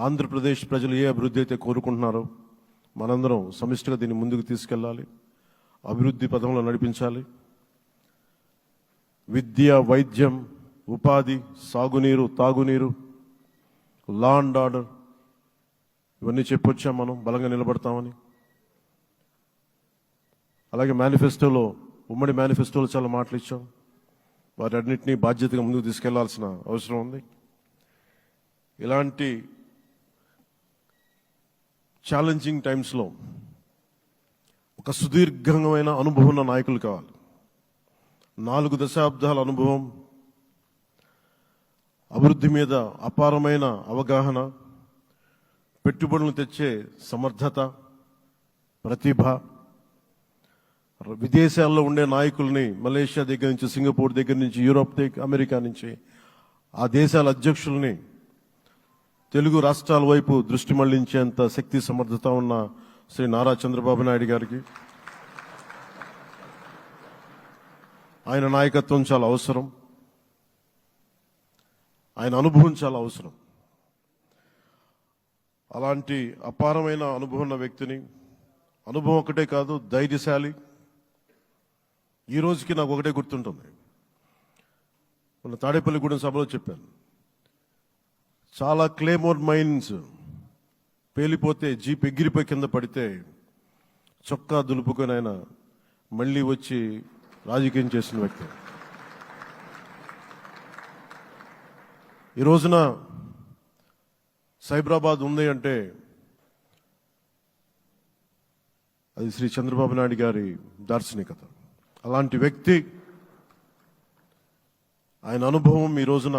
ఆంధ్రప్రదేశ్ ప్రజలు ఏ అభివృద్ధి అయితే కోరుకుంటున్నారో మనందరం సమిష్టిగా దీన్ని ముందుకు తీసుకెళ్ళాలి. అభివృద్ధి పదంలో నడిపించాలి. విద్య వైద్యం ఉపాధి సాగునీరు తాగునీరు లా అండ్ ఆర్డర్ ఇవన్నీ చెప్పొచ్చాం మనం బలంగా నిలబడతామని. అలాగే మేనిఫెస్టోలో ఉమ్మడి మేనిఫెస్టోలో చాలా మాటలు ఇచ్చాం. వాటన్నిటినీ బాధ్యతగా ముందుకు తీసుకెళ్ళాల్సిన అవసరం ఉంది. ఇలాంటి ఛాలెంజింగ్ టైమ్స్లో ఒక సుదీర్ఘమైన అనుభవం ఉన్న నాయకులు కావాలి. నాలుగు దశాబ్దాల అనుభవం అభివృద్ధి మీద అపారమైన అవగాహన పెట్టుబడులు తెచ్చే సమర్థత ప్రతిభ విదేశాల్లో ఉండే నాయకుల్ని మలేషియా దగ్గర నుంచి సింగపూర్ దగ్గర నుంచి యూరోప్ దగ్గర అమెరికా నుంచి ఆ దేశాల అధ్యక్షుల్ని తెలుగు రాష్ట్రాల వైపు దృష్టి మళ్ళించేంత శక్తి సమర్థత ఉన్న శ్రీ నారా చంద్రబాబు నాయుడు గారికి. ఆయన నాయకత్వం చాలా అవసరం. ఆయన అనుభవం చాలా అవసరం. అలాంటి అపారమైన అనుభవం ఉన్న వ్యక్తిని అనుభవం ఒకటే కాదు ధైర్యశాలి. ఈ రోజుకి నాకు ఒకటే గుర్తుంటుంది. మన తాడేపల్లిగూడెం సభలో చెప్పాను. చాలా క్లేమోర్ మైన్స్ పేలిపోతే జీప్ ఎగిరిపోయి కింద పడితే చొక్కా దులుపుకొని ఆయన మళ్ళీ వచ్చి రాజకీయం చేసిన వ్యక్తి. ఈ రోజున సైబరాబాద్ ఉంది అంటే అది శ్రీ చంద్రబాబు నాయుడు గారి దార్శనికత. అలాంటి వ్యక్తి ఆయన అనుభవం ఈ రోజున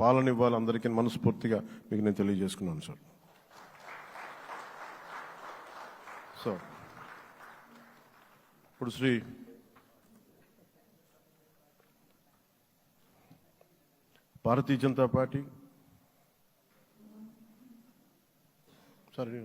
పాలన ఇవ్వాలి అందరికీ మనస్ఫూర్తిగా మీకు నేను తెలియజేసుకున్నాను సార్. సో ఇప్పుడు శ్రీ భారతీయ జనతా పార్టీ. సరే